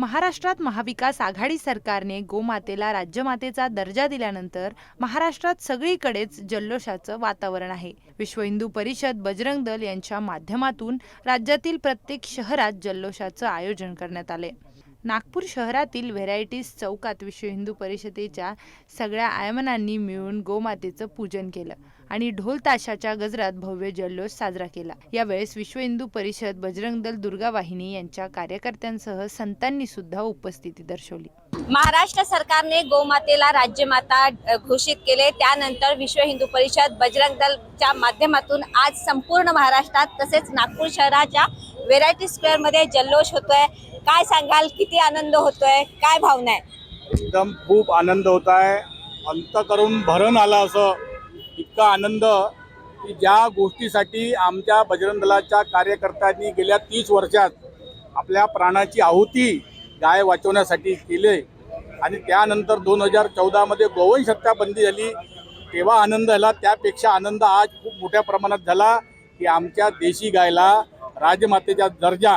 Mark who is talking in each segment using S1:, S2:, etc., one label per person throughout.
S1: महाराष्ट्रात महाविकास आघाडी सरकारने गोमातेला राज्यमातेचा दर्जा दिल्यानंतर महाराष्ट्रात सगळीकडेच जल्लोषाचं वातावरण आहे. विश्व हिंदू परिषद बजरंग दल यांच्या माध्यमातून राज्यातील प्रत्येक शहरात जल्लोषाचं आयोजन करण्यात आले नागपूर शहरातील व्हेरायटीज चौकात विश्व हिंदू परिषदेच्या सगळ्या आयमनांनी मिळून गोमातेचं पूजन केलं. आणि ढोल ताशाच्या गजरात भव्य जल्लोष साजरा केला. यावेळेस विश्व हिंदू परिषद बजरंग दल दुर्गा वाहिनी यांच्या कार्यकर्त्यांसह संतांनी सुद्धा उपस्थिती दर्शवली.
S2: महाराष्ट्र सरकारने गोमातेला राज्यमाता घोषित केले. त्यानंतर विश्व हिंदू परिषद बजरंग दलच्या माध्यमातून आज संपूर्ण महाराष्ट्रात तसेच नागपूर शहराच्या व्हेरायटी स्क्वेअरमध्ये जल्लोष होतोय. काय सांगाल? किती आनंद होतोय? काय भावना आहे?
S3: एकदम खूप आनंद होत आहे. अंत करून भरण आला असं. इतका आनंद की ज्या गोष्टीसाठी आमच्या बजरंग दलाच्या कार्यकर्त्यांनी गेल्या तीस वर्षात आपल्या प्राणाची आहुती गाय वाचवण्यासाठी केले. आणि त्यानंतर दोन हजार चौदामध्ये गोवंश हत्या बंदी झाली. तेव्हा आनंद झाला. त्यापेक्षा आनंद आज खूप मोठ्या प्रमाणात झाला की आमच्या देशी गायला राजमातेचा दर्जा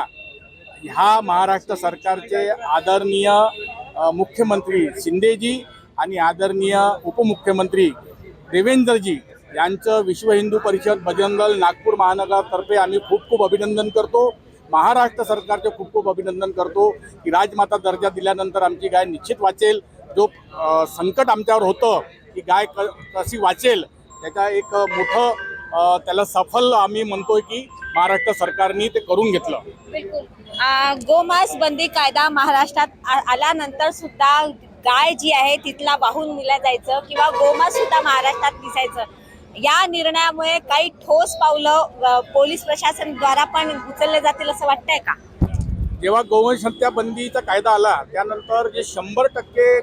S3: ह्या महाराष्ट्र सरकारचे आदरणीय मुख्यमंत्री शिंदेजी आणि आदरणीय उपमुख्यमंत्री देवेंद्रजी यांचं विश्व हिंदू परिषद बजरंग दल नागपूर महानगरातर्फे आम्ही खूप खूप अभिनंदन करतो. महाराष्ट्र सरकारचे खूप खूप अभिनंदन करतो की राजमाता दर्जा दिल्यानंतर आमची गाय निश्चित वाचेल. जो संकट आमच्यावर होतं की गाय क कशी वाचेल त्याचा एक मोठं त्याला सफल आम्ही म्हणतोय की महाराष्ट्र सरकारने ते करून घेतलं.
S2: बिलकुल. गोमांस बंदी कायदा महाराष्ट्रात आ- आल्यानंतर सुद्धा गाय जी आहे तिथला वाहून नेल्या जायचं किंवा गोमांस सुद्धा महाराष्ट्रात दिसायचं. या निर्णयामुळे काही ठोस पावलं पोलीस पोलीस प्रशासनद्वारा पण उचलले जातील असं वाटतंय का?
S3: जेव्हा गोवंश हत्या बंदीचा कायदा आला त्यानंतर जे शंभर टक्के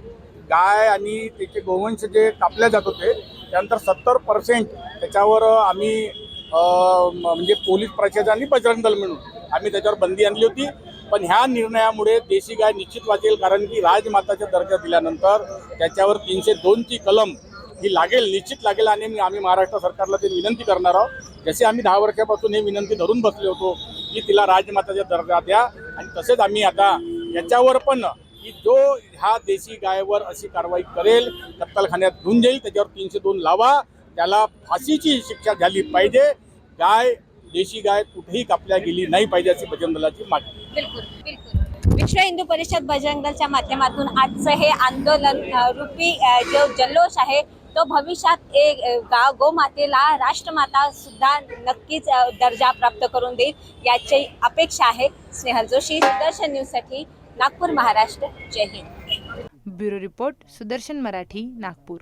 S3: गाय आणि त्याचे गोवंश जे कापले जात होते त्यानंतर सत्तर पर्सेंट त्याच्यावर आम्ही म्हणजे पोलीस प्रशासन आणि बजरंग दल मिळून आम्ही त्याच्यावर बंदी आणली होती. पण ह्या निर्णयामुळे देशी गाय निश्चित वाचेल कारण की राजमाताचा दर्जा दिल्यानंतर त्याच्यावर तीनशे दोनची कलम ही लागेल निश्चित लागेल आणि मी आम्ही महाराष्ट्र सरकारला ते विनंती करणार आहोत. जसे आम्ही दहा वर्षापासून ही विनंती धरून बसले होतो की तिला राजमाताचा दर्जा द्या आणि तसेच आम्ही आता याच्यावर पण की जो ह्या देशी गायवर अशी कारवाई करेल कत्तलखान्यात घेऊन जाईल त्याच्यावर तीनशे दोन लावा त्याला फाशीची शिक्षा झाली पाहिजे. गाय देशी गाय कुठेही कापल्या गेली नाही पाहिजे अशी बजरंग दलाची मागणी.
S2: बिलकुल बिलकुल. विश्व हिंदू परिषद बजरंग दलच्या माध्यमातून आजचं हे आंदोलन रूपी जो जल्लोष आहे तो भविष्यात एक गाव गोमातेला राष्ट्रमाता सुद्धा नक्कीच दर्जा प्राप्त करून देईल याची अपेक्षा आहे. स्नेहल जोशी सुदर्शन न्यूजसाठी नागपूर महाराष्ट्र. जय Hind.
S1: Bureau report Sudarshan Marathi Nagpur.